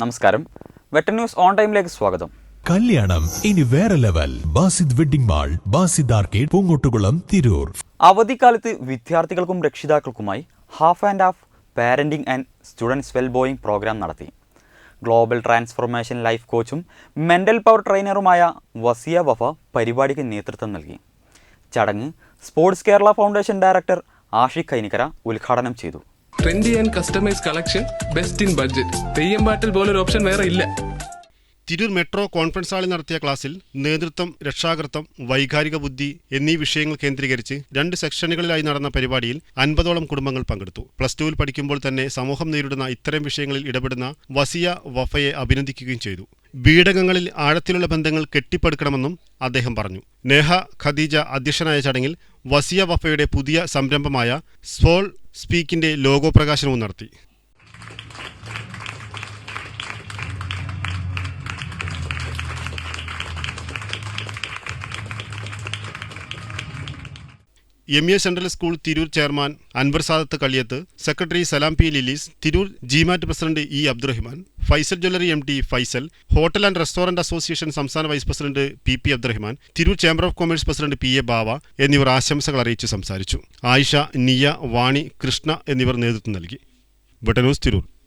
നമസ്കാരം. Butter news on ടൈമിലേക്ക് സ്വാഗതം. കല്യാണം ഇനി വേറെ level. Basid wedding mall Basid arcade Poonkottukulam Tirur. അവധിക്കാലത്ത് വിദ്യാർത്ഥികൾക്കും രക്ഷിതാക്കൾക്കുമായി half and half parenting and students wellbeing program നടത്തി. ഗ്ലോബൽ ട്രാൻസ്ഫോർമേഷൻ ലൈഫ് കോച്ചും മെന്റൽ പവർ ട്രെയിനറുമായ വസിയ വഫ പരിപാടിക്ക് നേതൃത്വം നൽകി. ചടങ്ങ് sports Kerala foundation director Ashiq Kainikkara ഉദ്ഘാടനം ചെയ്തു. Trendy and customise collection best in budget Theyyam പാട്ടിൽ ഒരു ഓപ്ഷൻ വേറെ ഇല്ല. തിരൂർ മെട്രോ കോൺഫറൻസ് ഹാളിൽ നടത്തിയ ക്ലാസ്സിൽ നേതൃത്വം രക്ഷാകർത്തം വൈകാരിക ബുദ്ധി എന്നീ വിഷയങ്ങൾ കേന്ദ്രീകരിച്ച് രണ്ട് സെക്ഷനുകളിലായി നടന്ന പരിപാടിയിൽ അൻപതോളം കുടുംബങ്ങൾ പങ്കെടുത്തു. പ്ലസ് ടുവിൽ പഠിക്കുമ്പോൾ തന്നെ സമൂഹം നേരിടുന്ന ഇത്തരം വിഷയങ്ങളിൽ ഇടപെടുന്ന വസിയ വഫയെ അഭിനന്ദിക്കുകയും ചെയ്തു. ബീഡകങ്ങളിൽ ആഴത്തിലുള്ള ബന്ധങ്ങൾ കെട്ടിപ്പടുക്കണമെന്നും അദ്ദേഹം പറഞ്ഞു. നേഹ ഖദീജ അധ്യക്ഷനായ ചടങ്ങിൽ വസിയ വഫയുടെ പുതിയ സംരംഭമായ സ്പോൾ സ്പീക്കിന്റെ ലോഗോ പ്രകാശനവും നടത്തി. M A central school Tirur chairman Anwar Sadath Kaliyath secretary Salam P Lilies Tirur GMAT president E Abdurahiman Faisal jewellery M T Faisal hotel and restaurant association സംസ്ഥാന vice president P P Abdurahiman Tirur chamber of commerce president P A Bava എന്നിവർ ആശംസകൾ അറിയിച്ച് സംസാരിച്ചു. ആയിഷ നിയ വാണി കൃഷ്ണ എന്നിവർ നേതൃത്വം നൽകി. ബട്ടനൂസ് തിരൂർ.